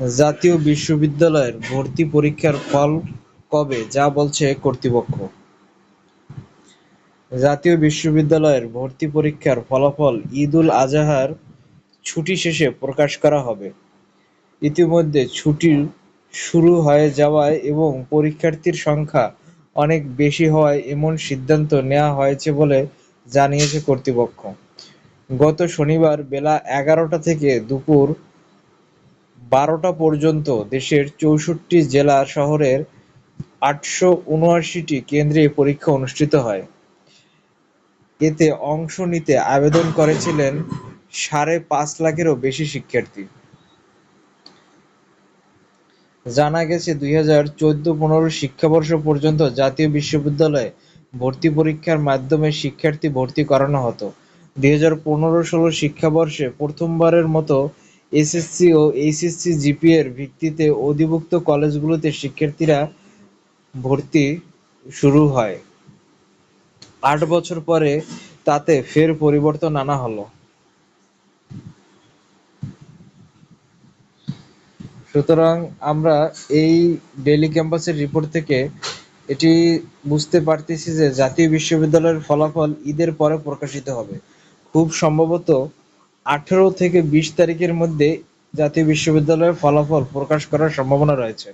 জাতীয় বিশ্ববিদ্যালয়ের ভর্তি পরীক্ষার ফল কবে, যা বলছে কর্তৃপক্ষ? জাতীয় বিশ্ববিদ্যালয়ের ভর্তি পরীক্ষার ফলাফল ঈদ-উল আজহার ছুটি শেষে প্রকাশ করা হবে। ইতিমধ্যে ছুটি শুরু হয়ে যাওয়ায় এবং পরীক্ষার্থীর সংখ্যা অনেক বেশি হওয়ায় এমন সিদ্ধান্ত নেওয়া হয়েছে বলে জানিয়েছে কর্তৃপক্ষ। গত শনিবার বেলা এগারোটা থেকে দুপুর বারোটা পর্যন্ত দেশের চৌষট্টি জেলা শহরের আটশো উনআশিটি কেন্দ্রে পরীক্ষা অনুষ্ঠিত হয়। এতে অংশ নিতে আবেদন করেছিলেন সাড়ে পাঁচ লাখেরও বেশি শিক্ষার্থী। জানা গেছে, দুই হাজার চোদ্দ পনেরো শিক্ষাবর্ষ পর্যন্ত জাতীয় বিশ্ববিদ্যালয়ে ভর্তি পরীক্ষার মাধ্যমে শিক্ষার্থী ভর্তি করানো হতো। দুই হাজার পনেরো ষোলো শিক্ষাবর্ষে প্রথমবারের মতো এসএসসি ও এইচএসসি জিপিএর ভিত্তিতে অধিভুক্ত কলেজগুলোতে শিক্ষার্থীরা ভর্তি শুরু হয়। আট বছর পরে তাতে ফের পরিবর্তন আনা হলো। সুতরাং আমরা এই ডেলি ক্যাম্পাসের রিপোর্ট থেকে এটি বুঝতে পারতেছি যে জাতীয় বিশ্ববিদ্যালয়ের ফলাফল ঈদের পরে প্রকাশিত হবে। খুব সম্ভবত আঠেরো থেকে বিশ তারিখের মধ্যে জাতীয় বিশ্ববিদ্যালয়ের ফলাফল প্রকাশ করার সম্ভাবনা রয়েছে।